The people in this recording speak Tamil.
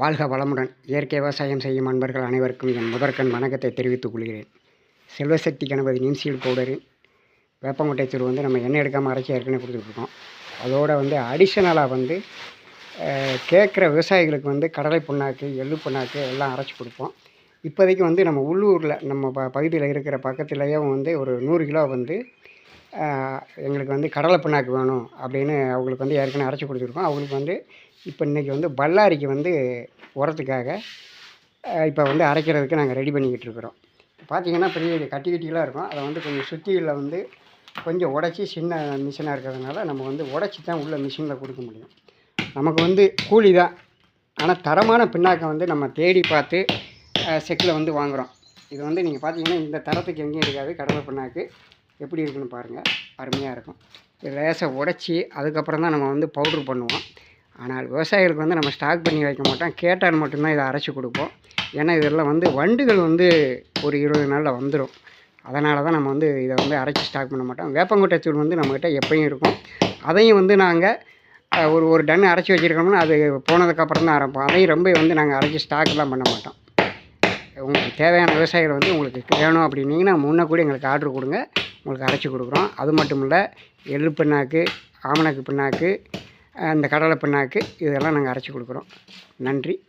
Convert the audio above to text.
வாழ்க வளமுடன். இயற்கை விவசாயம் செய்யும் அன்பர்கள் அனைவருக்கும் என் முதற்கண் வணக்கத்தை தெரிவித்துக் கொள்கிறேன். செல்வசக்தி கணபதி நிம்சீல் பவுடரின் வேப்பங்கொட்டை தூள் வந்து நம்ம எண்ணெய் எடுக்காமல் அரைச்சி ஏற்கனவே கொடுத்துட்ருக்கோம் அதோடு வந்து அடிஷனலாக வந்து கேட்குற விவசாயிகளுக்கு வந்து கடலை புண்ணாக்கு எள்ளு புண்ணாக்கு எல்லாம் அரைச்சி கொடுப்போம். இப்போதைக்கு வந்து நம்ம உள்ளூரில் நம்ம ப பகுதியில் இருக்கிற பக்கத்துலேயே வந்து ஒரு நூறு கிலோ வந்து எங்களுக்கு வந்து கடலை புண்ணாக்கு வேணும் அப்படின்னு அவங்களுக்கு வந்து ஏற்கனவே அரைச்சி கொடுத்துருக்கோம். அவங்களுக்கு வந்து இப்போ இன்றைக்கி வந்து பல்லாரிக்கு வந்து உரத்துக்காக இப்போ வந்து அரைக்கிறதுக்கு நாங்கள் ரெடி பண்ணிக்கிட்டு இருக்கிறோம். பார்த்தீங்கன்னா பெரிய கட்டி கட்டிகளாக இருக்கும். அதை வந்து கொஞ்சம் சுத்தியில் வந்து கொஞ்சம் உடச்சி சின்ன மிஷினாக இருக்கிறதுனால நம்ம வந்து உடச்சி தான் உள்ள மிஷினில் கொடுக்க முடியும். நமக்கு வந்து கூலி தான். ஆனால் தரமான பின்னாக்கை வந்து நம்ம தேடி பார்த்து செக்கில் வந்து வாங்குகிறோம் இது வந்து நீங்கள் பார்த்தீங்கன்னா இந்த தரத்துக்கு எங்கேயும் இருக்காது கடலை பின்னாக்கு எப்படி இருக்குன்னு பாருங்கள் அருமையாக இருக்கும். லேசை லேசாக உடச்சி அதுக்கப்புறம் தான் நம்ம வந்து பவுட்ரு பண்ணுவோம். ஆனால் விவசாயிகளுக்கு வந்து நம்ம ஸ்டாக் பண்ணி வைக்க மாட்டோம். கேட்டால் மட்டும்தான் இதை அரைச்சி கொடுப்போம். ஏன்னா இதெல்லாம் வந்து வண்டுகள் வந்து ஒரு இருபது நாளில் வந்துடும் அதனால தான் நம்ம வந்து இதை வந்து அரைச்சி ஸ்டாக் பண்ண மாட்டோம். வேப்பங்கொட்டை தூள் வந்து நம்மக்கிட்ட எப்பயும் இருக்கும். அதையும் வந்து நாங்கள் ஒரு ஒரு டன் அரைச்சி வச்சுருக்கோம்னா அது போனதுக்கப்புறம் தான் அரைப்போம் அதையும் ரொம்ப வந்து நாங்கள் அரைச்சி ஸ்டாக்லாம் பண்ண மாட்டோம். உங்களுக்கு தேவையான விவசாயிகள் வந்து உங்களுக்கு வேணும் அப்படின்னீங்கன்னா முன்னே கூட எங்களுக்கு ஆர்டர் கொடுங்க. உங்களுக்கு அரைச்சி கொடுக்குறோம். அது மட்டும் இல்லை எள்ளு பின்னாக்கு ஆமணக்கு பின்னாக்கு அந்த கடலை பிண்ணாக்கு இதெல்லாம் நாங்கள் அரைச்சி கொடுக்குறோம். நன்றி.